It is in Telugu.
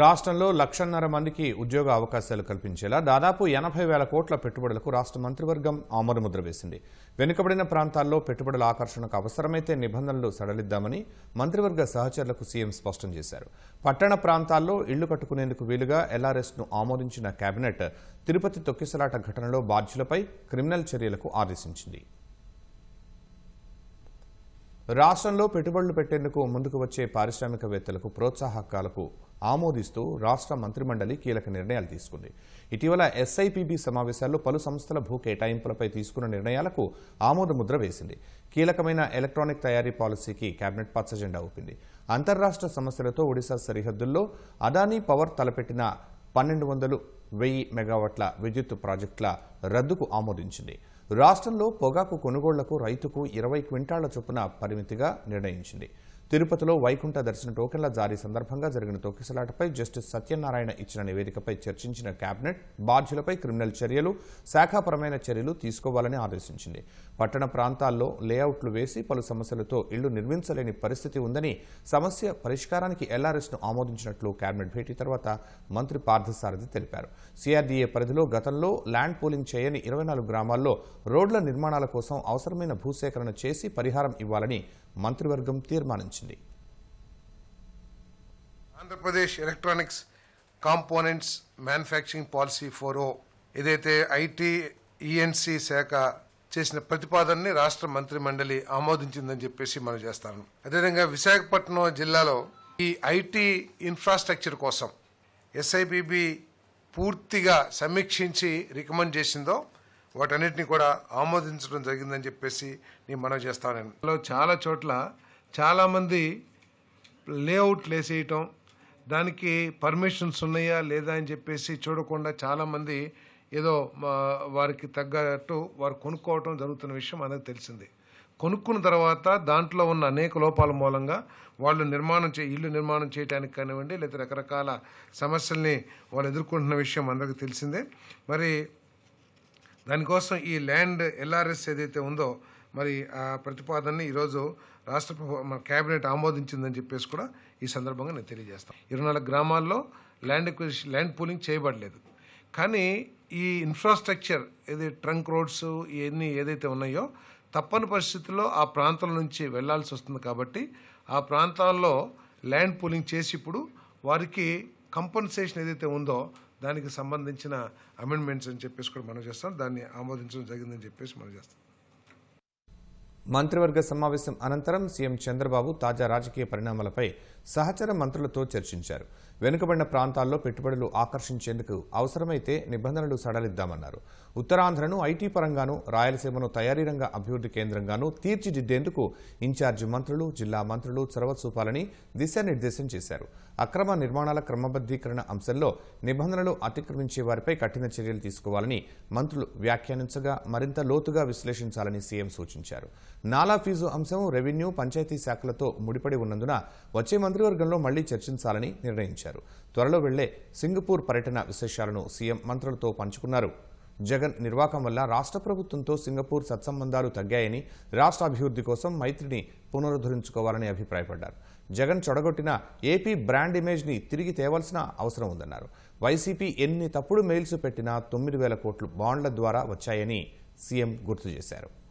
రాష్ట్రంలో లక్షన్నర మందికి ఉద్యోగ అవకాశాలు కల్పించేలా దాదాపు ఎనభై వేల కోట్ల పెట్టుబడులకు రాష్ట్ర మంత్రివర్గం ఆమోదముద్ర వేసింది. వెనుకబడిన ప్రాంతాల్లో పెట్టుబడుల ఆకర్షణకు అవసరమైతే నిబంధనలు సడలిద్దామని మంత్రివర్గ సహచరులకు సీఎం స్పష్టం చేశారు. పట్టణ ప్రాంతాల్లో ఇళ్ళు కట్టుకునేందుకు వీలుగా ఎల్ఆర్ఎస్ను ఆమోదించిన కేబినెట్ తిరుపతి తొక్కిసలాట ఘటనలో బాధ్యులపై క్రిమినల్ చర్యలకు ఆదేశించింది. రాష్ట్రంలో పెట్టుబడులు పెట్టేందుకు ముందుకు వచ్చే పారిశ్రామికవేత్తలకు ప్రోత్సాహకాలకు ఆమోదిస్తూ రాష్ట్ర మంత్రిమండలి కీలక నిర్ణయాలు తీసుకుంది. ఇటీవల ఎస్ఐపిబి సమావేశాల్లో పలు సంస్థల భూ కేటాయింపులపై తీసుకున్న నిర్ణయాలకు ఆమోదముద్ర వేసింది. కీలకమైన ఎలక్ట్రానిక్ తయారీ పాలసీకి కేబినెట్ పచ్చజెండా ఊపింది. అంతర్రాష్ట్ర సమస్యలతో ఒడిశా సరిహద్దుల్లో అదానీ పవర్ తలపెట్టిన పన్నెండు వందలు వెయ్యి మెగావాట్ల విద్యుత్ ప్రాజెక్టుల రద్దుకు ఆమోదించింది. రాష్ట్రంలో పొగాకు కొనుగోళ్ళకు రైతుకు ఇరవై క్వింటాళ్ళ చొప్పున పరిమితిగా నిర్ణయించింది. తిరుపతిలో వైకుంఠ దర్శన టోకెన్ల జారీ సందర్భంగా జరిగిన తొక్కిసలాటపై జస్టిస్ సత్యనారాయణ ఇచ్చిన నివేదికపై చర్చించిన కేబినెట్ బాధ్యులపై క్రిమినల్ చర్యలు శాఖాపరమైన చర్యలు తీసుకోవాలని ఆదేశించింది. పట్టణ ప్రాంతాల్లో లేఅవుట్లు వేసి పలు సమస్యలతో ఇళ్ళు నిర్మించలేని పరిస్థితి ఉందని సమస్య పరిష్కారానికి ఎల్ఆర్ఎస్ను ఆమోదించినట్లు కేబినెట్ భేటీ తర్వాత మంత్రి పార్థసారథి తెలిపారు. సిఆర్డీఏ పరిధిలో గతంలో ల్యాండ్ పూలింగ్ చేయని ఇరవై నాలుగు గ్రామాల్లో రోడ్ల నిర్మాణాల కోసం అవసరమైన భూసేకరణ చేసి పరిహారం ఇవ్వాలని మంత్రివర్గం తీర్మానించింది. Andhra Pradesh electronics components manufacturing policy four O ఏదైతే ఐటీ ఈఎన్సీ శాఖ చేసిన ప్రతిపాదనని రాష్ట్ర మంత్రి మండలి ఆమోదించిందని చెప్పేసి మనం చేస్తాను. అదేవిధంగా విశాఖపట్నం జిల్లాలో ఈ ఐటీ ఇన్ఫ్రాస్ట్రక్చర్ కోసం ఎస్ఐబిబి పూర్తిగా సమీక్షించి రికమెండ్ చేసిందో వాటన్నిటిని కూడా ఆమోదించడం జరిగిందని చెప్పేసి నేను మనం చేస్తాను నేను చాలా చోట్ల చాలామంది లేఅవుట్లు వేసేయటం దానికి పర్మిషన్స్ ఉన్నాయా లేదా అని చెప్పేసి చూడకుండా చాలామంది ఏదో మా వారికి తగ్గట్టు వారు కొనుక్కోవటం జరుగుతున్న విషయం మనకు తెలిసింది. కొనుక్కున్న తర్వాత దాంట్లో ఉన్న అనేక లోపాల మూలంగా వాళ్ళు నిర్మాణం చే ఇల్లు నిర్మాణం చేయడానికి కానివ్వండి లేదా రకరకాల సమస్యల్ని వాళ్ళు ఎదుర్కొంటున్న విషయం అందరికీ తెలిసిందే. మరి దానికోసం ఈ ల్యాండ్ ఎల్ఆర్ఎస్ ఏదైతే ఉందో మరి ఆ ప్రతిపాదనని ఈరోజు రాష్ట్ర మన కేబినెట్ ఆమోదించిందని చెప్పేసి కూడా ఈ సందర్భంగా నేను తెలియజేస్తాను. ఇరవై నాలుగు గ్రామాల్లో ల్యాండ్ ల్యాండ్ పూలింగ్ చేయబడలేదు. కానీ ఈ ఇన్ఫ్రాస్ట్రక్చర్ ఏది ట్రంక్ రోడ్స్ ఇవన్నీ ఏదైతే ఉన్నాయో తప్పని పరిస్థితుల్లో ఆ ప్రాంతం నుంచి వెళ్ళాల్సి వస్తుంది కాబట్టి ఆ ప్రాంతాల్లో ల్యాండ్ పూలింగ్ చేసి ఇప్పుడు వారికి కంపన్సేషన్ ఏదైతే ఉందో దానికి సంబంధించిన అమెండ్మెంట్స్ అని చెప్పేసి కూడా మనం చేస్తాం. దాన్ని ఆమోదించడం జరిగిందని చెప్పేసి మనం చేస్తాం. మంత్రివర్గ సమావేశం అనంతరం సీఎం చంద్రబాబు తాజా రాజకీయ పరిణామాలపై సహచర మంత్రులతో చర్చించారు. వెనుకబడిన ప్రాంతాల్లో పెట్టుబడులు ఆకర్షించేందుకు అవసరమైతే నిబంధనలు సడలిద్దామన్నారు. ఉత్తరాంధ్రను ఐటీ పరంగానూ రాయలసీమను తయారీ రంగ అభివృద్ధి కేంద్రంగానూ తీర్చిదిద్దేందుకు ఇన్ఛార్జి మంత్రులు జిల్లా మంత్రులు చొరవ చూపాలని దిశానిర్దేశం చేశారు. అక్రమ నిర్మాణాల క్రమబద్దీకరణ అంశంలో నిబంధనలు అతిక్రమించే వారిపై కఠిన చర్యలు తీసుకోవాలని మంత్రులు వ్యాఖ్యానించగా మరింత లోతుగా విశ్లేషించాలని సీఎం సూచించారు. నాలా ఫీజు అంశం రెవెన్యూ పంచాయతీ శాఖలతో ముడిపడి ఉన్నందున వచ్చే మంత్రివర్గంలో మళ్ళీ చర్చించాలని నిర్ణయించారు. త్వరలో వెళ్ళే సింగపూర్ పర్యటన విశేషాలను సీఎం మంత్రులతో పంచుకున్నారు. జగన్ నిర్వాకం వల్ల రాష్ట్ర ప్రభుత్వంతో సింగపూర్ సత్సంబంధాలు తగ్గాయని రాష్ట్ర అభివృద్ధి కోసం మైత్రిని పునరుద్ధరించుకోవాలని అభిప్రాయపడ్డారు. జగన్ చొడగొట్టిన ఏపీ బ్రాండ్ ఇమేజ్ని తిరిగి తేవాల్సిన అవసరం ఉందన్నారు. వైసీపీ ఎన్ని తప్పుడు మెయిల్స్ పెట్టినా తొమ్మిది వేల కోట్లు బాండ్ల ద్వారా వచ్చాయని సీఎం గుర్తు చేశారు.